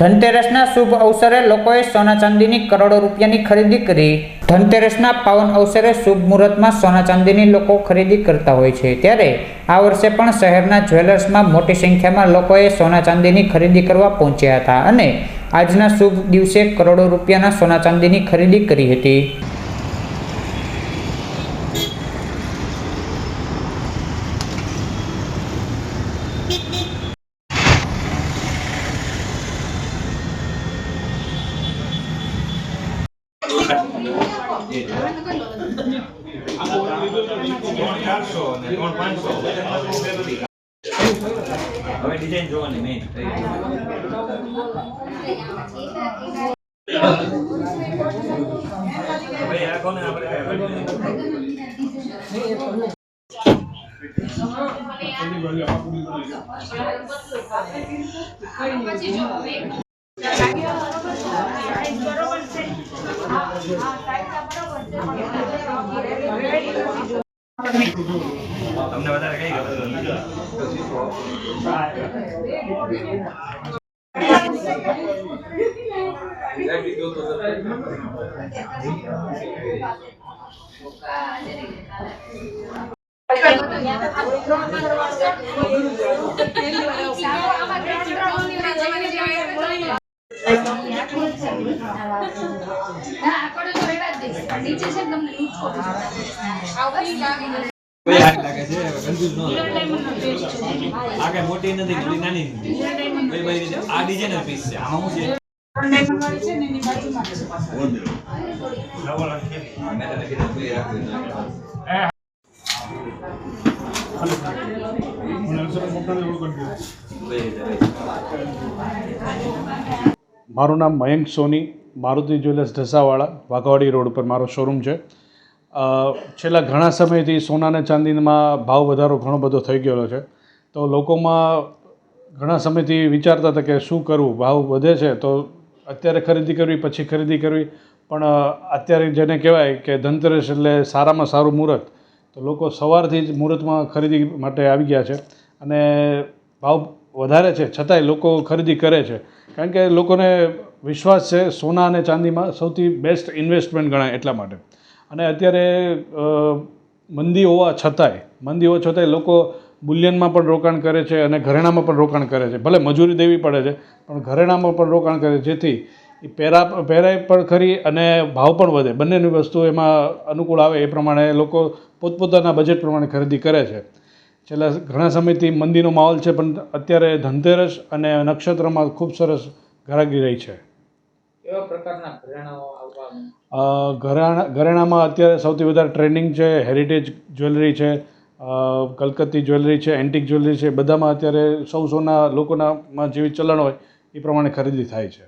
ધનતેરસના શુભ અવસરે લોકોએ સોના ચાંદીની કરોડો રૂપિયાની ખરીદી કરી. ધનતેરસના પાવન અવસરે શુભ મુહૂર્તમાં સોના ચાંદીની લોકો ખરીદી કરતા હોય છે. ત્યારે આ વર્ષે પણ શહેરના જ્વેલર્સમાં મોટી સંખ્યામાં લોકોએ સોના ચાંદીની ખરીદી કરવા પહોંચ્યા હતા અને આજના શુભ દિવસે કરોડો રૂપિયાના સોના ચાંદીની ખરીદી કરી હતી. હવે ડિઝાઇન જોવાની મેઇન હવે રાખો ને આપણે તમને વધારે કઈ ગમે? નીચે છે? ને તમને લૂંચકો આવું કોઈ હાથ છે કન્ફ્યુઝ ન થાય આ કઈ મોટી નથી નાની શું છે? મારું નામ મયંક સોની. મારુતિ જ્વેલર્સ ઢસાવાળા, વાઘાવાડી રોડ પર મારો શોરૂમ છે. છેલ્લા ઘણા સમયથી સોના અને ચાંદીમાં ભાવ વધારો ઘણો બધો થઈ ગયેલો છે. તો લોકોમાં ઘણા સમયથી વિચારતા હતા કે શું કરવું? ભાવ વધે છે તો અત્યારે ખરીદી કરવી, પછી ખરીદી કરવી. પણ અત્યારે જેને કહેવાય કે ધનતેરસ એટલે સારામાં સારું મુહૂર્ત, તો લોકો સવારથી જ મુહૂર્તમાં ખરીદી માટે આવી ગયા છે. અને ભાવ વધારે છે. છતાંય લોકો ખરીદી કરે છે. કારણ કે લોકોને વિશ્વાસ છે સોના અને ચાંદીમાં સૌથી બેસ્ટ ઇન્વેસ્ટમેન્ટ ગણાય એટલા માટે. અને અત્યારે મંદી હોવા છતાંય, મંદી હોવા છતાંય લોકો બુલિયનમાં પણ રોકાણ કરે છે અને ઘરેણામાં પણ રોકાણ કરે છે. ભલે મજૂરી દેવી પડે છે, પણ ઘરેણામાં પણ રોકાણ કરે જેથી એ પહેરા પહેરાય પણ ખરી અને ભાવ પણ વધે. બંનેની વસ્તુ એમાં અનુકૂળ આવે એ પ્રમાણે લોકો પોતપોતાના બજેટ પ્રમાણે ખરીદી કરે છે. છેલ્લા ઘણા સમયથી મંદીનો માહોલ છે, પણ અત્યારે ધનતેરસ અને નક્ષત્રમાં ખૂબ સરસ ઘરાગી રહી છે. ઘરેણા ઘરેણામાં અત્યારે સૌથી વધારે ટ્રેન્ડિંગ છે હેરિટેજ જ્વેલરી છે કલકત્તી જ્વેલરી છે એન્ટિક જ્વેલરી છે બધામાં અત્યારે સૌ સૌના લોકોનામાં જેવી ચલણ હોય એ પ્રમાણે ખરીદી થાય છે.